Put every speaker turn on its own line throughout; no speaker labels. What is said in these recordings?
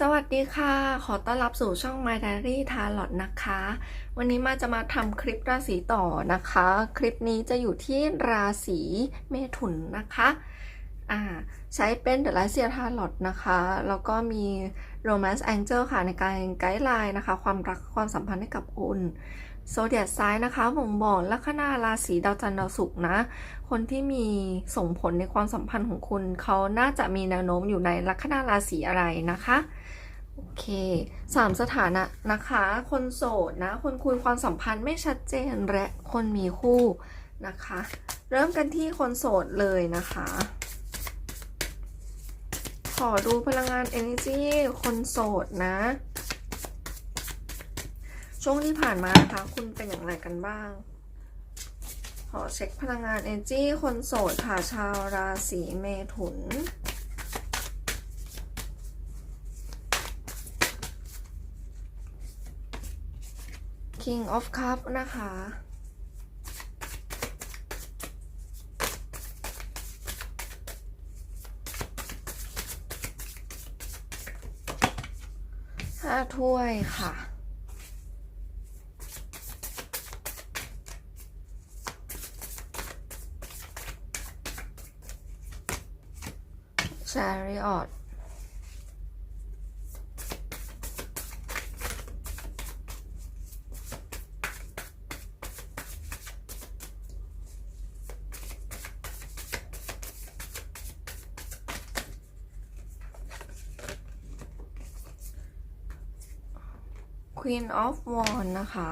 สวัสดีค่ะ ขอต้อนรับสู่ช่อง My Diary t a r o t นะคะ วันนี้มาจะมาทำคลิปราศีต่อนะคะ คลิปนี้จะอยู่ที่ราศีเมถุนนะคะอ่าใช้เป็น The Last Year Tarot นะคะ แล้วก็มี Romance Angel ค่ะ ในการไกด์ไลน์นะคะ ความรักความสัมพันธ์ให้กับคุณโซเดียซ้ายนะคะบ่งบอกลัคนาราศีดาวจันทร์ดาวศุกร์นะ คนที่มีส่งผลในความสัมพันธ์ของคุณ เขาน่าจะมีแนวโน้มอยู่ในลัคนาราศีอะไรนะคะ โอเคสามสถานะนะคะ คนโสดนะ คนคุยความสัมพันธ์ไม่ชัดเจนและคนมีคู่นะคะ เริ่มกันที่คนโสดเลยนะคะ ขอดูพลังงาน energy คนโสดนะ ช่วงที่ผ่านมานะคะ คุณเป็นอย่างไรกันบ้าง ขอเช็คพลังงาน energy คนโสดค่ะชาวราศีเมถุน King of Cup นะคะ ห้าถ้วยค่ะชาริออต Queen of Wands นะคะ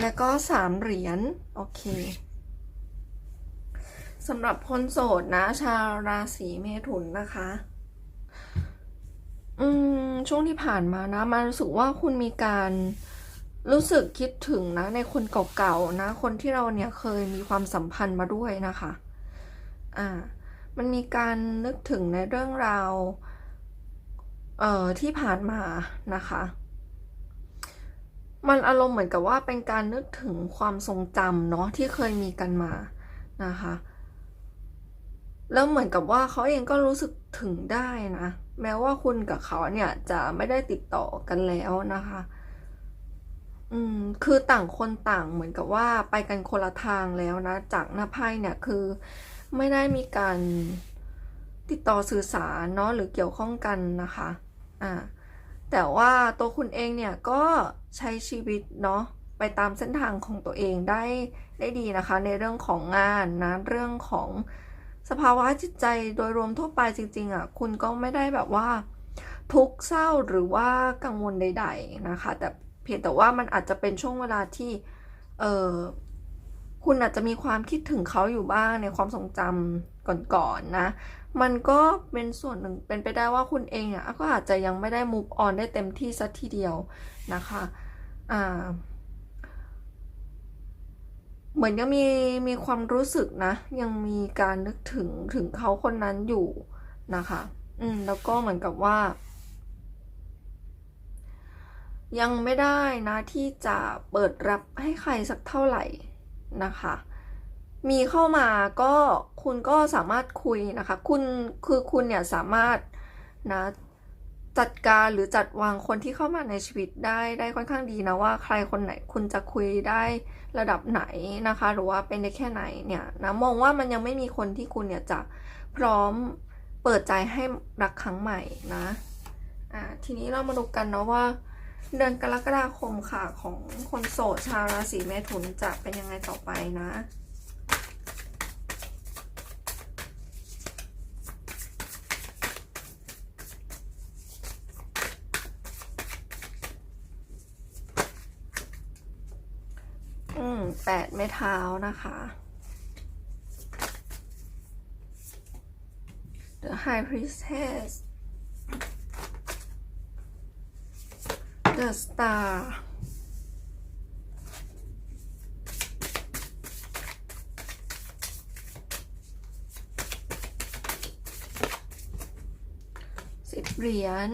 แล้วก็สามเหรียญ โอเคสำหรับคนโสดนะ ชาวราศีเมถุนนะคะ อืม ช่วงที่ผ่านมานะมารู้สึกว่าคุณมีการ รู้สึกคิดถึงนะในคนเก่าๆนะ คนที่เราเนี่ยเคยมีความสัมพันธ์มาด้วยนะคะ อ่า มันมีการนึกถึงในเรื่องราว เอ่อที่ผ่านมานะคะ มันอารมณ์เหมือนกับว่าเป็นการนึกถึงความทรงจำเนาะที่เคยมีกันมานะคะ แล้วเหมือนกับว่าเขาเองก็รู้สึกถึงได้นะ แม้ว่าคุณกับเขาเนี่ยจะไม่ได้ติดต่อกันแล้วนะคะ อืม คือต่างคนต่างเหมือนกับว่าไปกันคนละทางแล้วนะ จากหน้าไพ่เนี่ยคือไม่ได้มีการติดต่อสื่อสารเนาะหรือเกี่ยวข้องกันนะคะ อ่า แต่ว่าตัวคุณเองเนี่ยก็ใช้ชีวิตเนาะไปตามเส้นทางของตัวเองได้ได้ดีนะคะ ในเรื่องของงานนะเรื่องของสภาวะจิตใจโดยรวมทั่วไปจริงๆอะคุณก็ไม่ได้แบบว่าทุกข์เศร้าหรือว่ากังวลใด ๆนะคะ แต่ เพียงแต่ว่ามันอาจจะเป็นช่วงเวลาที่ เออคุณอาจจะมีความคิดถึงเขาอยู่บ้างในความทรงจำก่อนๆนนะ มันก็เป็นส่วนหนึ่งเป็นไปได้ว่าคุณเองอะก็อาจจะยังไม่ได้ move on ได้เต็มที่สักทีเดียวนะคะอ่าเหมือนยังมีมีความรู้สึกนะ ยังมีการนึกถึงถึงเขาคนนั้นอยู่นะคะ อืมแล้วก็เหมือนกับว่า ยังไม่ได้นะที่จะเปิดรับให้ใครสักเท่าไหร่นะคะ มีเข้ามาก็คุณก็สามารถคุยนะคะ คุณคือคุณเนี่ยสามารถนะจัดการหรือจัดวางคนที่เข้ามาในชีวิตได้ได้ค่อนข้างดีนะว่าใครคนไหนคุณจะคุยได้ระดับไหนนะคะ หรือว่าเป็นได้แค่ไหนเนี่ยนะมองว่ามันยังไม่มีคนที่คุณเนี่ยจะพร้อมเปิดใจให้รักครั้งใหม่นะอ่าทีนี้เรามาดูกันเนาะว่า เดือนกรกฎาคมค่ะของคนโสดชาวราศีเมถุนจะเป็นยังไงต่อไปนะอืมแปดไม้เท้านะคะ The High Priestess เดอะสตาร์สิบเหรียญ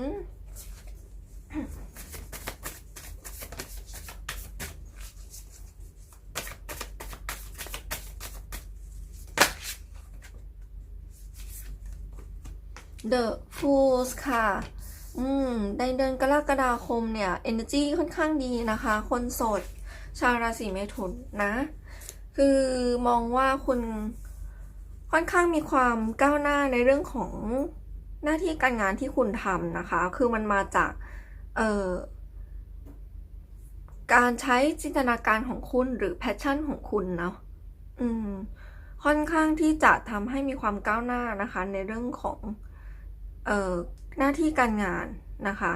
เดอะฟูส์ค่ะ อืมในเดือนกรกฎาคมเนี่ย energy ค่อนข้างดีนะคะ คนโสด ชาวราศีเมถุนนะ คือมองว่าคุณค่อนข้างมีความก้าวหน้าในเรื่องของหน้าที่การงานที่คุณทำนะคะ คือมันมาจาก เอ่อ การใช้จินตนาการของคุณหรือแพชชั่นของคุณเนาะ อืม ค่อนข้างที่จะทำให้มีความก้าวหน้านะคะ ในเรื่องของ เอ่อหน้าที่การงานนะคะ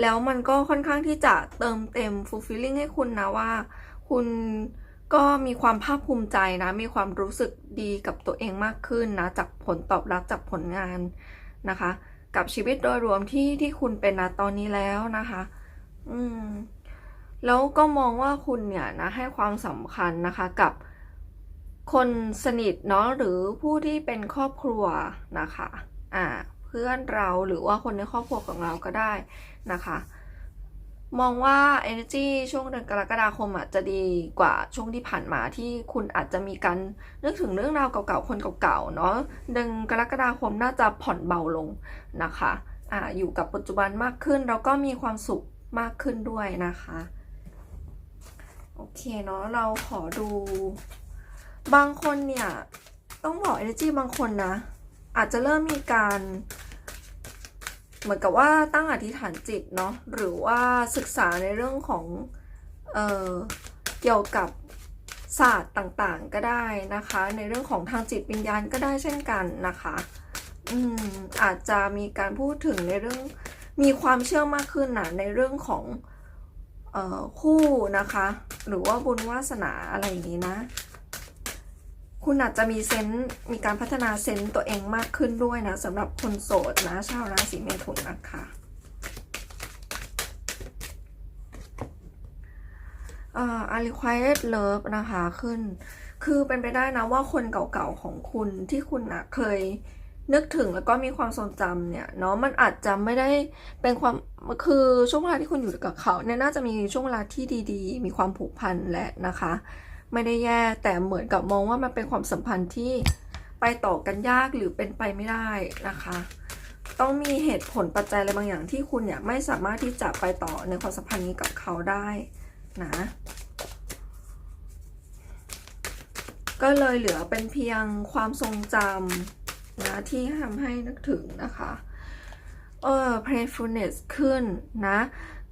แล้วมันก็ค่อนข้างที่จะเติมเต็ม fulfilling ให้คุณนะว่า คุณก็มีความภาคภูมิใจนะ มีความรู้สึกดีกับตัวเองมากขึ้นนะ จากผลตอบรับจากผลงานนะคะ กับชีวิตโดยรวมที่ที่คุณเป็นนะตอนนี้แล้วนะคะ อืม แล้วก็มองว่าคุณเนี่ยนะให้ความสำคัญนะคะกับคนสนิทเนาะหรือผู้ที่เป็นครอบครัวนะคะ อ่า พื่อนเราหรือว่าคนในครอบครัวของเราก็ได้นะคะ มองว่า energy ช่วงเดือนกรกฎาคมอะจะดีกว่าช่วงที่ผ่านมาที่คุณอาจจะมีการนึกถึงเรื่องราวเก่าๆคนเก่าๆเนาะเดือนกรกฎาคมน่าจะผ่อนเบาลงนะคะอ่าอยู่กับปัจจุบันมากขึ้นแล้วก็มีความสุขมากขึ้นด้วยนะคะโอเคเนาะเราขอดูบางคนเนี่ย ต้องบอก energy บางคนนะ อาจจะเริ่มมีการ เหมือนกับว่าตั้งอธิษฐานจิตเนาะหรือว่าศึกษาในเรื่องของเออเกี่ยวกับศาสตร์ต่างๆก็ได้นะคะ ในเรื่องของทางจิตวิญญาณก็ได้เช่นกันนะคะอืมอาจจะมีการพูดถึงในเรื่องมีความเชื่อมากขึ้นนะในเรื่องของเอ่อคู่นะคะ หรือว่าบุญวาสนาอะไรอย่างนี้นะ คุณอาจจะมีเซนต์มีการพัฒนาเซนต์ตัวเองมากขึ้นด้วยนะสำหรับคนโสดนะชาวราศีเมถุนนะคะอ่า unrequited love นะคะขึ้น คือเป็นไปได้นะว่าคนเก่าๆของคุณที่คุณนะเคยนึกถึงแล้วก็มีความทรงจำเนี่ยเนาะมันอาจจะไม่ได้เป็นความคือช่วงเวลาที่คุณอยู่กับเขาเนี่ยน่าจะมีช่วงเวลาที่ดี ๆ มีความผูกพันและนะคะ ไม่ได้แย่แต่เหมือนกับมองว่ามันเป็นความสัมพันธ์ที่ไปต่อกันยากหรือเป็นไปไม่ได้นะคะ ต้องมีเหตุผลปัจจัยอะไรบางอย่างที่คุณเนี่ยไม่สามารถที่จะไปต่อในความสัมพันธ์นี้กับเขาได้นะก็เลยเหลือเป็นเพียงความทรงจำนะที่ทำให้นึกถึงนะคะเออ playfulness ขึ้นนะ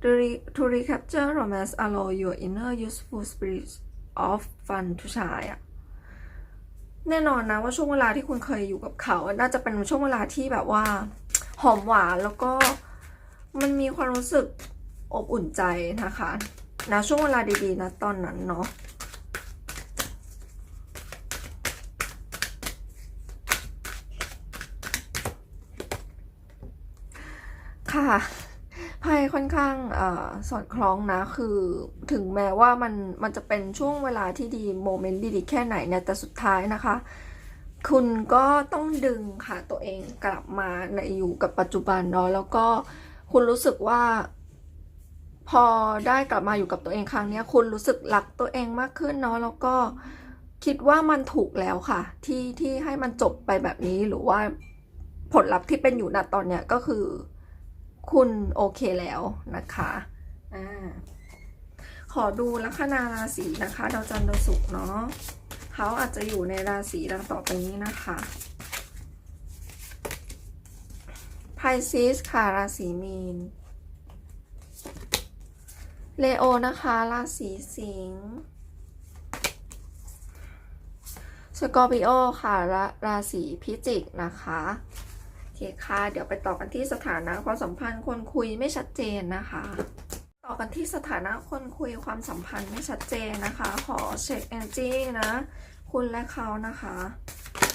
to, re, to recapture romance allow your inner useful spirit of fun to shine อะแน่นอนนะว่าช่วงเวลาที่คุณเคยอยู่กับเขา น่าจะเป็นช่วงเวลาที่แบบว่า หอมหวานแล้วก็มันมีความรู้สึกอบอุ่นใจนะคะนะช่วงเวลาดีๆนะตอนนั้นเนาะค่ะ ไพ่ค่อนข้างอสอดคล้องนะคือถึงแม้ว่ามันมันจะเป็นช่วงเวลาที่ดีโมเมนต์ดีๆแค่ไหนเนี่ยแต่สุดท้ายนะคะ คุณก็ต้องดึงค่ะตัวเองกลับมาในอยู่กับปัจจุบันเนาะแล้วก็คุณรู้สึกว่า พอได้กลับมาอยู่กับตัวเองครั้งนี้คุณรู้สึกรักตัวเองมากขึ้นเนาะแล้วก็คิดว่ามันถูกแล้วค่ะ ที่ที่ให้มันจบไปแบบนี้หรือว่าผลลัพธ์ที่เป็นอยู่ณตอนเนี้ยก็คือ คุณโอเคแล้วนะคะอ่าขอดูลัคนาราศีนะคะดาวจันทร์ดาวศุกร์เนาะเขาอาจจะอยู่ในราศีดังต่อไปนี้นะคะไพซิสค่ะราศีมีน เลโอนะคะ ราศีสิงห์สกอร์ปิโอค่ะราราศีพิจิกนะคะ คค่ะ เดี๋ยวไปต่อกันที่สถานะความสัมพันธ์คนคุยไม่ชัดเจนนะคะ ต่อกันที่สถานะคนคุยความสัมพันธ์ไม่ชัดเจนนะคะ ขอเช็คเอ r จีนะ คุณและเขานะคะ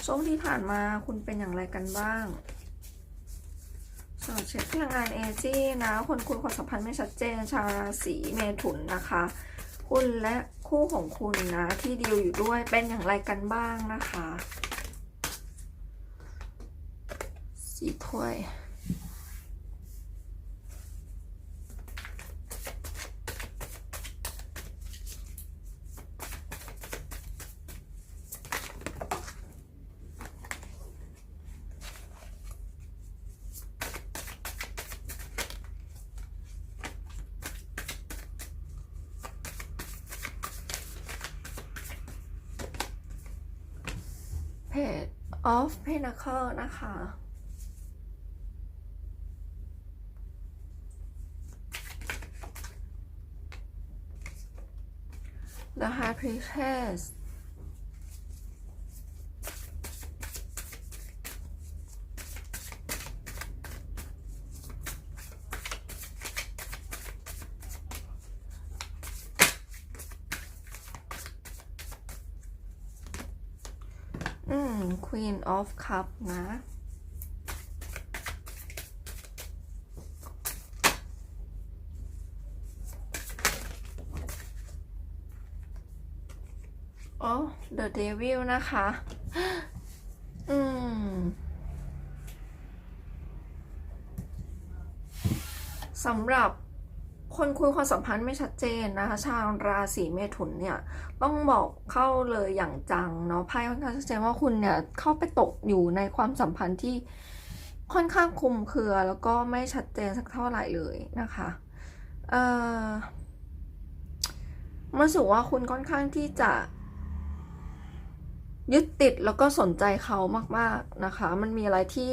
ช่วงที่ผ่านมาคุณเป็นอย่างไรกันบ้างสำหรับเช็คพลังงานเอจีนะ คนคุยความสัมพันธ์ไม่ชัดเจน ชาวราศีเมถุนนะคะ คุณและคู่ของคุณนะที่ดีลอยู่ด้วยเป็นอย่างไรกันบ้างนะคะ 几破呀？เพจ of Pinnacle นะคะ Priestess อืม Queen of Cup นะ โอ้ The Devil นะคะ อืม สำหรับคนคุยความสัมพันธ์ไม่ชัดเจนนะคะ ชาวราศีเมถุนเนี่ย ต้องบอกเข้าเลยอย่างจังเนาะไพ่ค่อนข้างชัดเจนว่าคุณเนี่ย เข้าไปตกอยู่ในความสัมพันธ์ที่ค่อนข้างคลุมเครือแล้วก็ไม่ชัดเจนสักเท่าไหร่เลยนะคะเอ่อมันรู้สึกว่าคุณค่อนข้างที่จะ ยึดติดแล้วก็สนใจเขามากๆนะคะ มันมีอะไรที่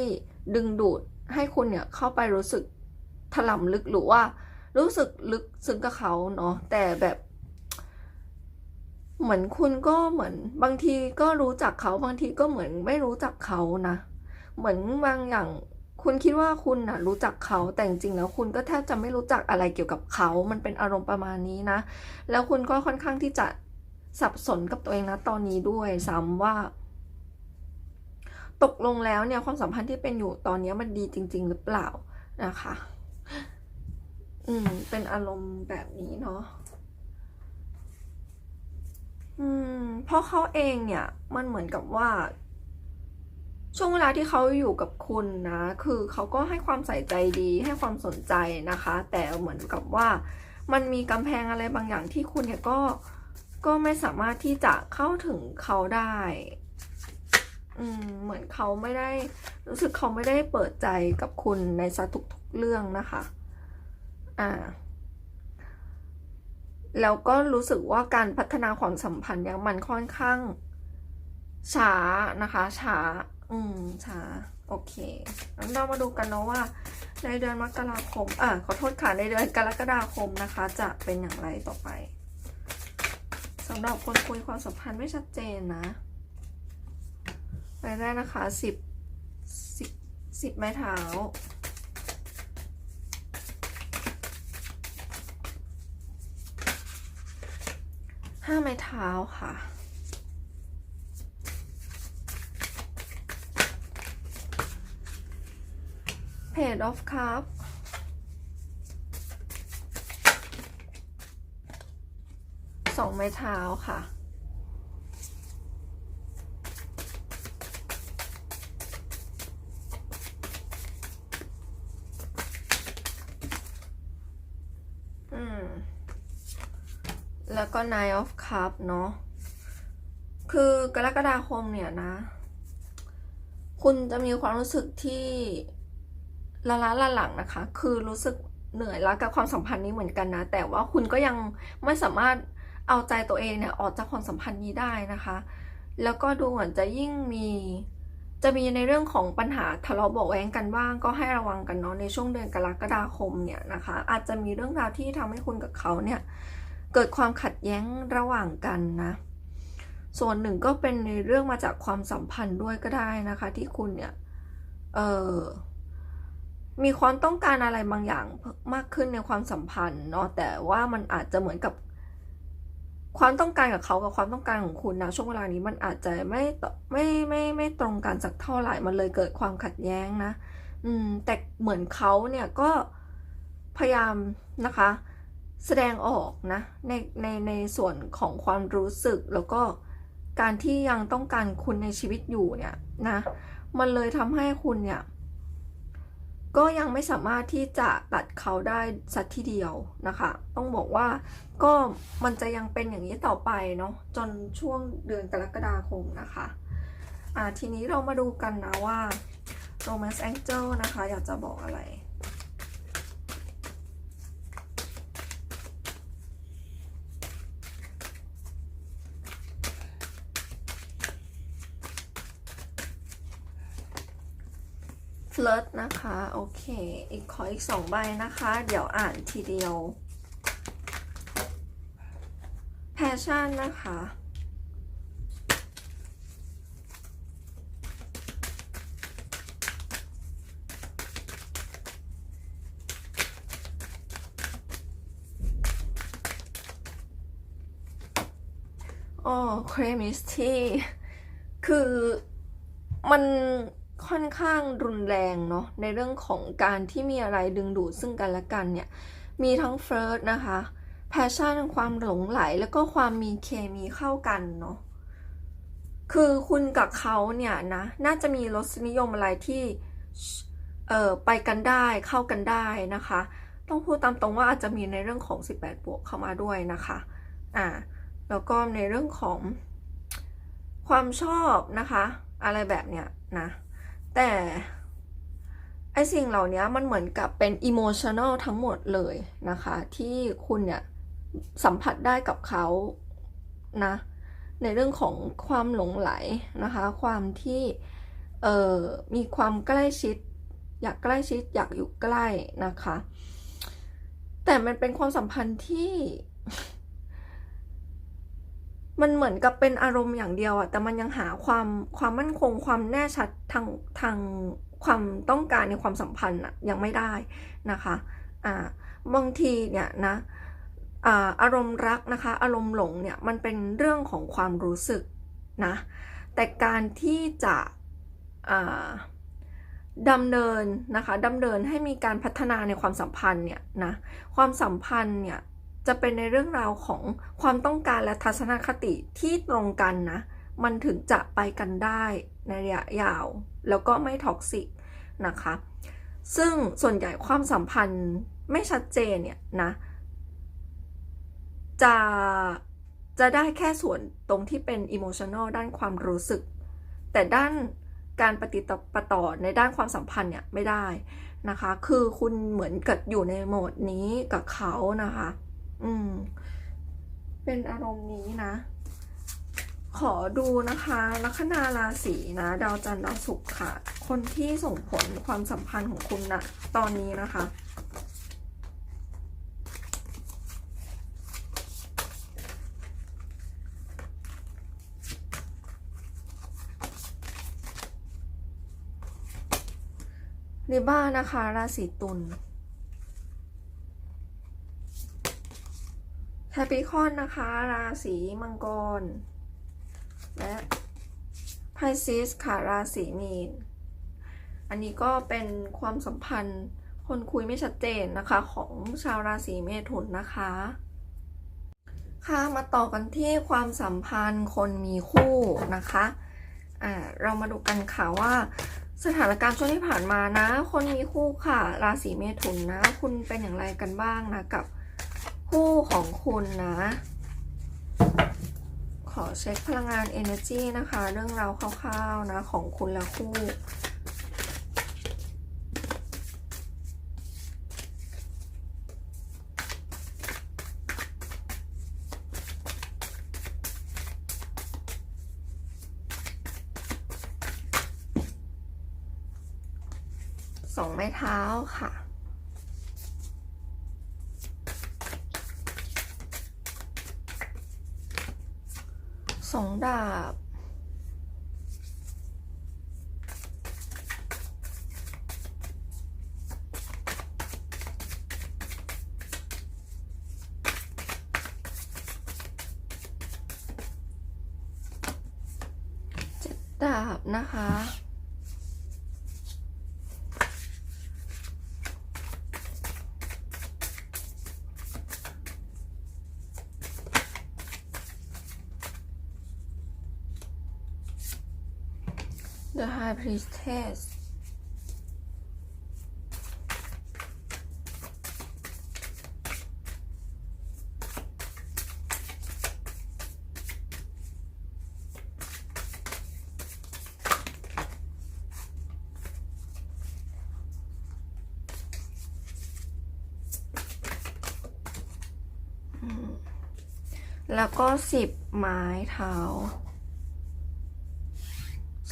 ดึงดูดให้คุณเนี่ยเข้าไปรู้สึกถล่ำลึกหรือว่ารู้สึกลึกซึ้งกับเขาเนาะแต่แบบ เหมือนคุณก็เหมือนบางทีก็รู้จักเขาบางทีก็เหมือนไม่รู้จักเขานะ เหมือนบางอย่างคุณคิดว่าคุณนะรู้จักเขาแต่จริงๆแล้วคุณก็แทบจะไม่รู้จักอะไรเกี่ยวกับเขา มันเป็นอารมณ์ประมาณนี้นะ แล้วคุณก็ค่อนข้างที่จะ สับสนกับตัวเองนะตอนนี้ด้วยซ้ำว่า ตกลงแล้วเนี่ยความสัมพันธ์ที่เป็นอยู่ตอนนี้มันดีจริง ๆ หรือเปล่านะคะ อืม เป็นอารมณ์แบบนี้เนาะอืมเพราะเขาเองเนี่ย มันเหมือนกับว่า ช่วงเวลาที่เขาอยู่กับคุณนะ คือเขาก็ให้ความใส่ใจดี ให้ความสนใจนะคะ แต่เหมือนกับว่า มันมีกำแพงอะไรบางอย่างที่คุณเนี่ยก็ ก็ไม่สามารถที่จะเข้าถึงเขาได้อืมเหมือนเขาไม่ได้ รู้สึกเขาไม่ได้เปิดใจกับคุณในสัทุกๆเรื่องนะคะ อ่า แล้วก็รู้สึกว่าการพัฒนาความสัมพันธ์เนี่ยมันค่อนข้างช้านะคะ ช้า อืม ช้า โอเคงั้นเรามาดูกันเนาะว่า ในเดือนมกราคม อะขอโทษค่ะ ในเดือนกรกฎาคมนะคะ จะเป็นอย่างไรต่อไป สำหรับคนคุยความสัมพันธ์ไม่ชัดเจนนะไปได้นะคะสิบสิบสิบไม้เท้าห้าไม้เท้าค่ะ Page of Cup สองไม้เท้าค่ะ อืม แล้วก็ Nine of Cup เนาะ คือกรกฎาคมเนี่ยนะ คุณจะมีความรู้สึกที่ละล้าละหลังนะคะ คือรู้สึกเหนื่อยล้ากับความสัมพันธ์นี้เหมือนกันนะ แต่ว่าคุณก็ยังไม่สามารถ เอาใจตัวเองเนี่ยออกจากความสัมพันธ์นี้ได้นะคะ แล้วก็ดูเหมือนจะยิ่งมีจะมีในเรื่องของปัญหาทะเลาะเบาะแว้งกันบ้าง ก็ให้ระวังกันเนาะในช่วงเดือนกรกฎาคมเนี่ยนะคะ อาจจะมีเรื่องราวที่ทำให้คุณกับเขาเนี่ยเกิดความขัดแย้งระหว่างกันนะส่วนหนึ่งก็เป็นในเรื่องมาจากความสัมพันธ์ด้วยก็ได้นะคะ ที่คุณเนี่ยเออมีความต้องการอะไรบางอย่างมากขึ้นในความสัมพันธ์เนาะแต่ว่ามันอาจจะเหมือนกับ ความต้องการกับเขากับความต้องการของคุณนะช่วงเวลานี้มันอาจจะไม่ไม่ไม่ไม่ตรงกันสักเท่าไหร่มันเลยเกิดความขัดแย้งนะ อืม แต่เหมือนเขาเนี่ยก็พยายามนะคะ แสดงออกนะในในในส่วนของความรู้สึกแล้วก็การที่ยังต้องการคุณในชีวิตอยู่เนี่ยนะ มันเลยทำให้คุณเนี่ย ก็ยังไม่สามารถที่จะตัดเขาได้สักทีเดียวนะคะ ต้องบอกว่าก็มันจะยังเป็นอย่างนี้ต่อไปเนาะจนช่วงเดือนกรกฎาคมนะคะอ่าทีนี้เรามาดูกันนะว่า Romance Angel นะคะ อยากจะบอกอะไร flirt นะคะ โอเค อีกขออีกสองใบนะคะ เดี๋ยวอ่านทีเดียว passion นะคะอ๋อเครมิสที่ คือมัน ค่อนข้างรุนแรงเนาะในเรื่องของการที่มีอะไรดึงดูดซึ่งกันและกันเนี่ย มีทั้งเฟิร์สนะคะแพชชั่นความหลงไหลแล้วก็ความมีเคมีเข้ากันเนาะคือคุณกับเขาเนี่ยนะน่าจะมีรสนิยมอะไรที่เอ่อไปกันได้เข้ากันได้นะคะ ต้องพูดตามตรงว่าอาจจะมีในเรื่องของ 18 บวกเข้ามาด้วยนะคะอ่าแล้วก็ในเรื่องของความชอบนะคะ อะไรแบบเนี้ยนะ แต่ไอสิ่งเหล่านี้มันเหมือนกับเป็นอิโมชัน a ลทั้งหมดเลยนะคะ ที่คุณเนี่ยสัมผัสได้กับเขานะในเรื่องของความหลงไหลนะคะ ความที่เอ่อมีความใกล้ชิด อยากใกล้ชิดอยากอยู่ใกล้นะคะ แต่มันเป็นความสัมพันธ์ที่ มันเหมือนกับเป็นอารมณ์อย่างเดียวอะแต่มันยังหาความความมั่นคงความแน่ชัดทางทางความต้องการในความสัมพันธ์อะยังไม่ได้นะคะอ่าบางทีเนี่ยนะอ่าอารมณ์รักนะคะ อารมณ์หลงเนี่ยมันเป็นเรื่องของความรู้สึกนะแต่การที่จะอ่าดำเนินนะคะดำเนินให้มีการพัฒนาในความสัมพันธ์เนี่ยนะความสัมพันธ์เนี่ย จะเป็นในเรื่องราวของความต้องการและทัศนคติที่ตรงกันนะ มันถึงจะไปกันได้ในระยะยาว แล้วก็ไม่ท็อกซิกนะคะ ซึ่งส่วนใหญ่ความสัมพันธ์ไม่ชัดเจนเนี่ยนะ จะจะได้แค่ส่วนตรงที่เป็นอิโมชัน a ลด้านความรู้สึก แต่ด้านการปฏิดปะต่อในด้านความสัมพันธ์เนี่ยไม่ได้นะคะ คือคุณเหมือนกับอยู่ในโหมดนี้กับเขานะคะ อืม เป็นอารมณ์นี้นะ ขอดูนะคะ ลัคนาราศีนะ ดาวจันทร์ดาวศุกร์ค่ะ คนที่ส่งผลความสัมพันธ์ของคุณนะตอนนี้นะคะริบ้านะคะ ราศีตุล แคปิคอนนะคะ ราศีมังกร และไพซิสค่ะ ราศีมีน อันนี้ก็เป็นความสัมพันธ์คนคุยไม่ชัดเจนนะคะ ของชาวราศีเมถุนนะคะ ค่ะมาต่อกันที่ความสัมพันธ์คนมีคู่นะคะอ่าเรามาดูกันค่ะว่าสถานการณ์ช่วงที่ผ่านมานะ คนมีคู่ค่ะ ราศีเมถุนนะ คุณเป็นอย่างไรกันบ้างนะกับ คู่ของคุณนะ ขอเช็คพลังงาน energy นะคะ เรื่องราวคร่าวๆนะ ของคุณและคู่สองไม้เท้าค่ะ ดาบเจ็ดดาบนะคะ The High Priestess แล้วก็สิบไม้เท้า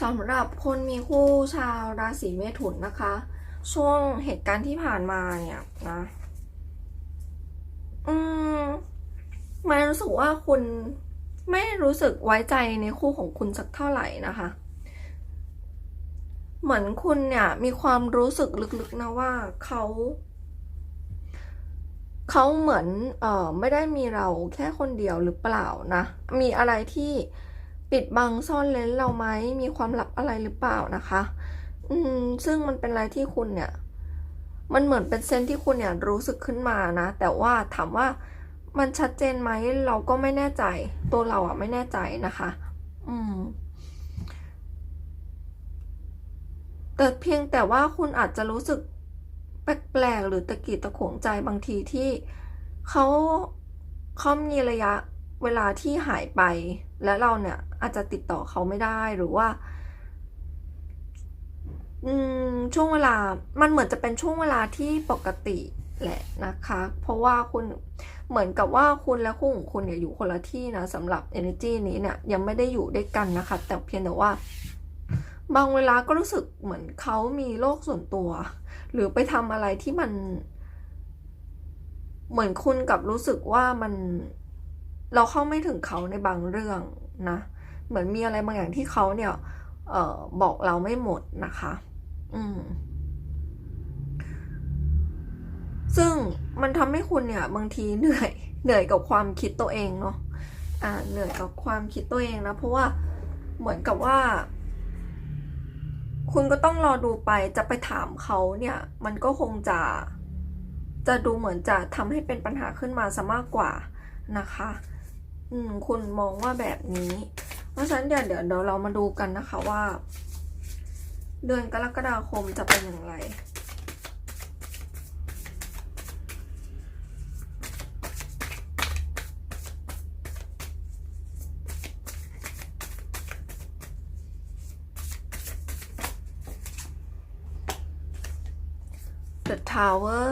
สำหรับคนมีคู่ชาวราศีเมถุนนะคะ ช่วงเหตุการณ์ที่ผ่านมาเนี่ยนะ อืมไม่รู้สึกว่าคุณไม่รู้สึกไว้ใจในคู่ของคุณสักเท่าไหร่นะคะ เหมือนคุณเนี่ย มีความรู้สึกลึกๆนะว่าเขาเขาเหมือนเอ่อไม่ได้มีเราแค่คนเดียวหรือเปล่านะ มีอะไรที่ ปิดบังซ่อนเร้นเราไหมมีความลับอะไรหรือเปล่านะคะ อืมซึ่งมันเป็นอะไรที่คุณเนี่ย มันเหมือนเป็นเซนที่คุณเนี่ยรู้สึกขึ้นมานะ แต่ว่าถามว่ามันชัดเจนไหมเราก็ไม่แน่ใจ ตัวเราอะไม่แน่ใจนะคะ อืมแต่เพียงแต่ว่าคุณอาจจะรู้สึกแปลกๆหรือตะกิดตะขวงใจบางทีที่เขาเขามีระยะเวลาที่หายไป และเราเนี่ยอาจจะติดต่อเขาไม่ได้หรือว่าช่วงเวลา มันเหมือนจะเป็นช่วงเวลาที่ปกติแหละนะคะ เพราะว่าคุณเหมือนกับว่าคุณและคู่ของคุณเนี่ยอยู่คนละที่นะสำหรับ energy นี้เนี่ยยังไม่ได้อยู่ด้วยกันนะคะ แต่เพียงแต่ว่า บางเวลาก็รู้สึกเหมือนเขามีโลกส่วนตัว หรือไปทำอะไรที่มัน เหมือนคุณกับรู้สึกว่ามัน เราเข้าไม่ถึงเขาในบางเรื่องนะ เหมือนมีอะไรบางอย่างที่เขาเนี่ยเออบอกเราไม่หมดนะคะ อืม ซึ่งมันทำให้คุณเนี่ย บางทีเหนื่อย เหนื่อยกับความคิดตัวเองเนาะ อ่า เหนื่อยกับความคิดตัวเองนะ เพราะว่าเหมือนกับว่า คุณก็ต้องรอดูไปจะไปถามเขาเนี่ย มันก็คงจะ จะดูเหมือนจะทำให้เป็นปัญหาขึ้นมาซะมากกว่านะคะ อืม คุณมองว่าแบบนี้ เพราะฉะนั้นเดี๋ยวเดี๋ยวเดี๋ยวเรามาดูกันนะคะว่า เดือนกรกฎาคมจะเป็นอย่างไร The Tower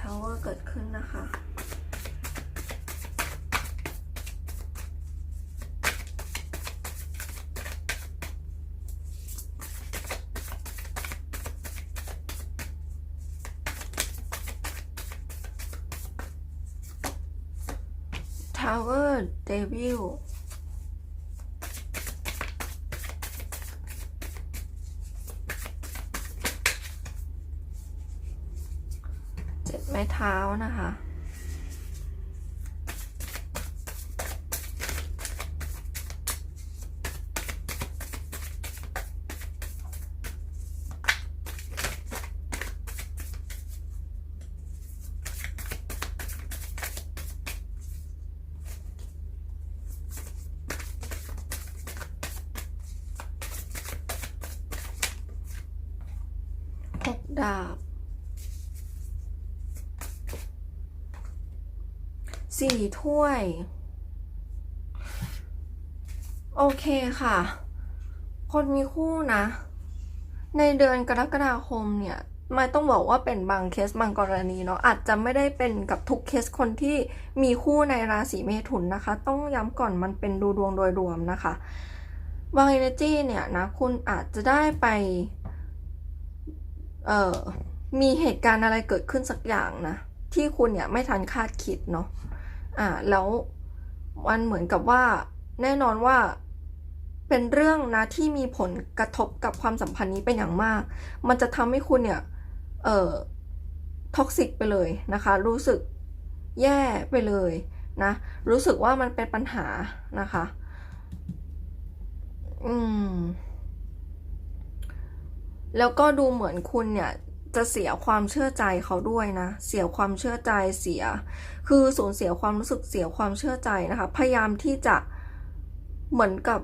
Tower เกิดขึ้นนะคะ เดวิล หกดาบสี่ถ้วย โอเคค่ะ คนมีคู่นะ ในเดือนกรกฎาคมเนี่ยไม่ต้องบอกว่าเป็นบางเคสบางกรณีเนาะอาจจะไม่ได้เป็นกับทุกเคสคนที่มีคู่ในราศีเมถุนนะคะ ต้องย้ำก่อนมันเป็นดูดวงโดยรวมนะคะบาง energy เนี่ยนะคุณอาจจะได้ไป เอ่อมีเหตุการณ์อะไรเกิดขึ้นสักอย่างนะที่คุณเนี่ยไม่ทันคาดคิดเนาะอ่าแล้วมันเหมือนกับว่าแน่นอนว่าเป็นเรื่องนะที่มีผลกระทบกับความสัมพันธ์นี้เป็นอย่างมาก มันจะทำให้คุณเนี่ย เอ่อท็อกซิกไปเลยนะคะ รู้สึกแย่ไปเลยนะ รู้สึกว่ามันเป็นปัญหานะคะ อืม แล้วก็ดูเหมือนคุณเนี่ยจะเสียความเชื่อใจเขาด้วยนะ เสียความเชื่อใจเสีย คือสูญเสียความรู้สึกเสียความเชื่อใจนะคะ พยายามที่จะเหมือนกับ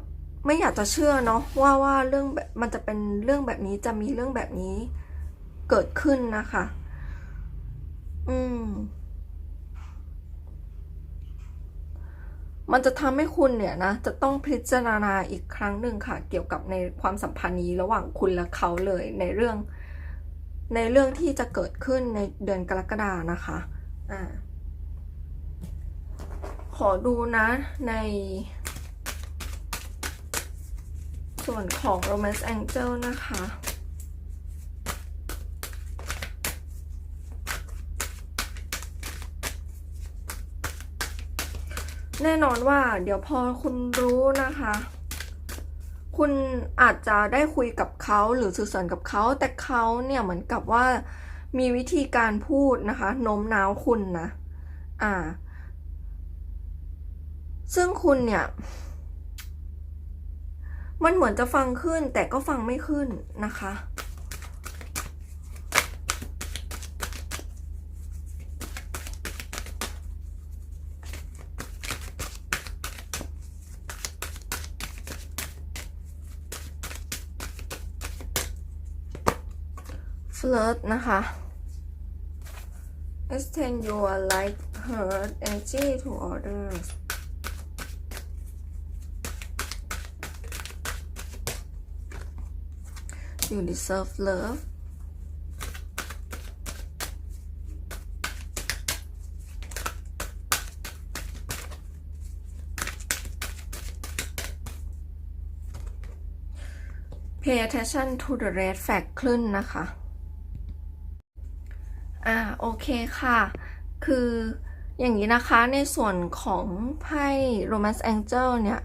ไม่อยากจะเชื่อเนาะว่าว่าเรื่องแบบมันจะเป็นเรื่องแบบนี้จะมีเรื่องแบบนี้เกิดขึ้นนะคะ อืม มันจะทำให้คุณเนี่ยนะจะต้องพิจารณาอีกครั้งหนึ่งค่ะ เกี่ยวกับในความสัมพันธ์นี้ระหว่างคุณและเขาเลยในเรื่อง ในเรื่องที่จะเกิดขึ้นในเดือนกรกฎานะคะอ่าขอดูนะในสส่วนของ Romance Angel นะคะ แน่นอนว่า เดี๋ยวพอคุณรู้นะคะ คุณอาจจะได้คุยกับเขาหรือสื่อสารกับเขา แต่เขาเนี่ยเหมือนกับว่ามีวิธีการพูดนะคะโน้มน้าวคุณนะ อ่า ซึ่งคุณเนี่ย มันเหมือนจะฟังขึ้นแต่ก็ฟังไม่ขึ้นนะคะ flirt นะคะ extend your like her energy to others you deserve love พ pay attention to the red flag ขึ้นนะคะ โอเคค่ะ คืออย่างนี้นะคะในส่วนของไพ่ romance angel เนี่ย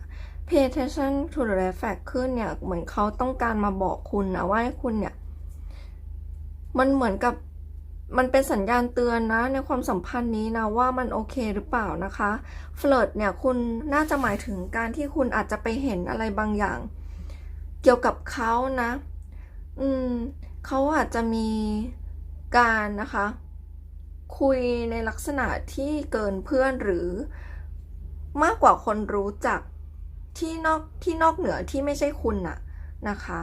pay attention to the red flag ขึ้นเนี่ย เหมือนเขาต้องการมาบอกคุณนะว่าให้คุณเนี่ย มันเหมือนกับมันเป็นสัญญาณเตือนนะ ในความสัมพันธ์นี้นะว่ามันโอเคหรือเปล่านะคะเฟลิร์ตเนี่ยคุณน่าจะหมายถึงการที่คุณอาจจะไปเห็นอะไรบางอย่าง เกี่ยวกับเขานะ อืมเขาอาจจะมีการนะคะ คุยในลักษณะที่เกินเพื่อนหรือมากกว่าคนรู้จักที่นอกที่นอกเหนือที่ไม่ใช่คุณน่ะนะคะ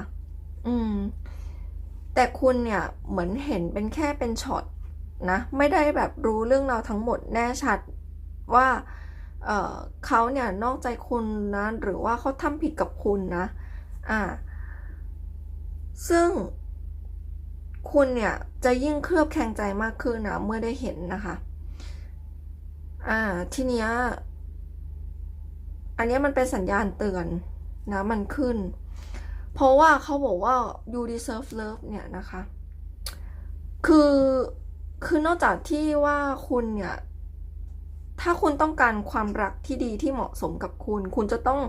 อืม แต่คุณเนี่ยเหมือนเห็นเป็นแค่เป็นช็อตนะ ไม่ได้แบบรู้เรื่องราวทั้งหมดแน่ชัดว่าเเขาเนี่ยนอกใจคุณนะ หรือว่าเขาทำผิดกับคุณนะ อ่า ซึ่ง คุณเนี่ยจะยิ่งเคลือบแคลงใจมากขึ้นนะเมื่อได้เห็นนะคะ อ่า ทีเนี้ย อันนี้มันเป็นสัญญาณเตือนนะมันขึ้น เพราะว่าเขาบอกว่า you deserve love เนี่ยนะคะ คือ คือนอกจากที่ว่าคุณเนี่ย ถ้าคุณต้องการความรักที่ดีที่เหมาะสมกับคุณ คุณจะต้อง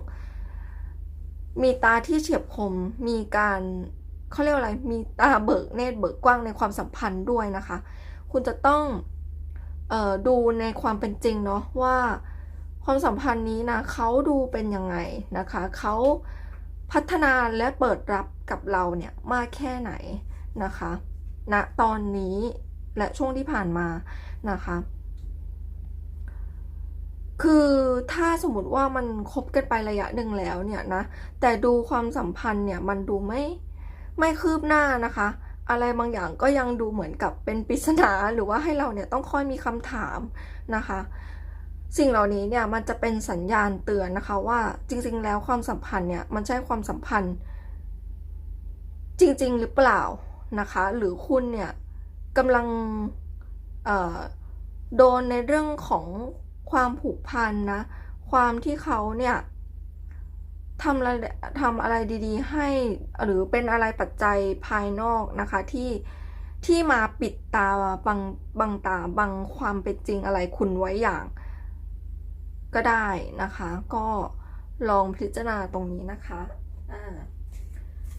มีตาที่เฉียบคม มีการ เขาเรียกอะไรมีตาเบิกเนตรเบิกกว้างในความสัมพันธ์ด้วยนะคะ คุณจะต้องออดูในความเป็นจริงเนาะว่าความสัมพันธ์นี้นะเขาดูเป็นยังไงนะคะเขาพัฒนาและเปิดรับกับเราเนี่ยมากแค่ไหนนะคะณนะตอนนี้และช่วงที่ผ่านมานะคะ คือถ้าสมมติว่ามันคบกันไประยะหนึ่งแล้วเนี่ยนะแต่ดูความสัมพันธ์เนี่ยมันดูไม่ ไม่คืบหน้านะคะ อะไรบางอย่างก็ยังดูเหมือนกับเป็นปริศนาหรือว่าให้เราเนี่ยต้องคอยมีคำถามนะคะ สิ่งเหล่านี้เนี่ยมันจะเป็นสัญญาณเตือนนะคะว่าจริงๆ แล้วความสัมพันธ์เนี่ยมันใช่ความสัมพันธ์ จริงๆ หรือเปล่านะคะ หรือคุณเนี่ยกำลังโดนในเรื่องของความผูกพันนะ ความที่เขาเนี่ย ทำอะไรทำอะไรดีๆ ให้หรือเป็นอะไรปัจจัยภายนอกนะคะที่ที่มาปิดตาบังบังตาบังความเป็นจริงอะไรคุณไว้อย่างก็ได้นะคะ ก็ลองพิจารณาตรงนี้นะคะ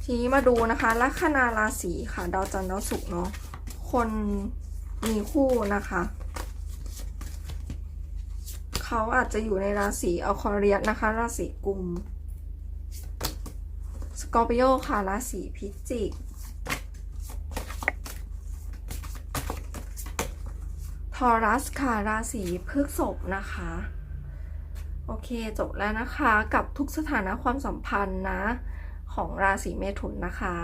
ทีนี้มาดูนะคะลัคนาราศีค่ะ ดาวจันทร์ดาวศุกร์เนาะคนมีคู่นะคะเขาอาจจะอยู่ในราศีอัลคอเรียสนะคะ ราศีกุม กอร์ปิโอค่ะราศีพิจิกทอรัสค่ะราศีพฤษภนะคะ โอเคจบแล้วนะคะ กับทุกสถานะความสัมพันธ์นะ ของราศีเมถุนนะคะ